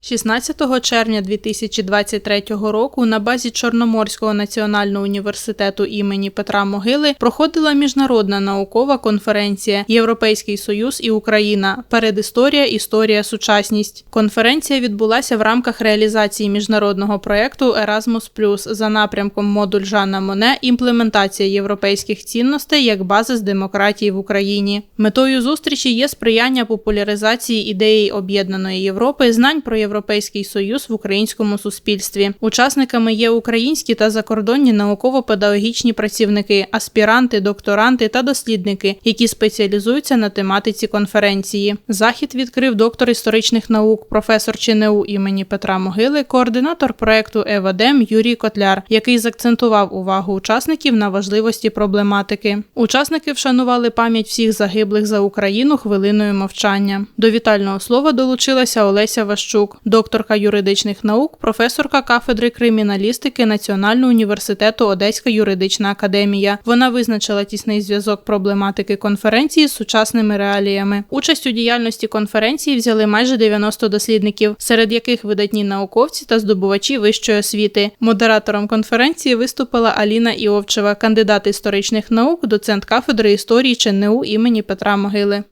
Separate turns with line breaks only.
16 червня 2023 року на базі Чорноморського національного університету імені Петра Могили проходила міжнародна наукова конференція Європейський Союз і Україна. Передісторія, історія, сучасність. Конференція відбулася в рамках реалізації міжнародного проєкту Erasmus+, за напрямком модуль Жана Моне імплементація європейських цінностей як базис демократії в Україні. Метою зустрічі є сприяння популяризації ідеї об'єднаної Європи, знань про Європейський Союз в українському суспільстві. Учасниками є українські та закордонні науково-педагогічні працівники, аспіранти, докторанти та дослідники, які спеціалізуються на тематиці конференції. Захід відкрив доктор історичних наук, професор ЧНУ імені Петра Могили, координатор проекту Евадем Юрій Котляр, який закцентував увагу учасників на важливості проблематики. Учасники вшанували пам'ять всіх загиблих за Україну хвилиною мовчання. До вітального слова долучилася Олеся Ващук, докторка юридичних наук, професорка кафедри криміналістики Національного університету Одеська юридична академія. Вона визначила тісний зв'язок проблематики конференції з сучасними реаліями. Участь у діяльності конференції взяли майже 90 дослідників, серед яких видатні науковці та здобувачі вищої освіти. Модератором конференції виступила Аліна Іовчева, кандидат історичних наук, доцент кафедри історії ЧНУ імені Петра Могили.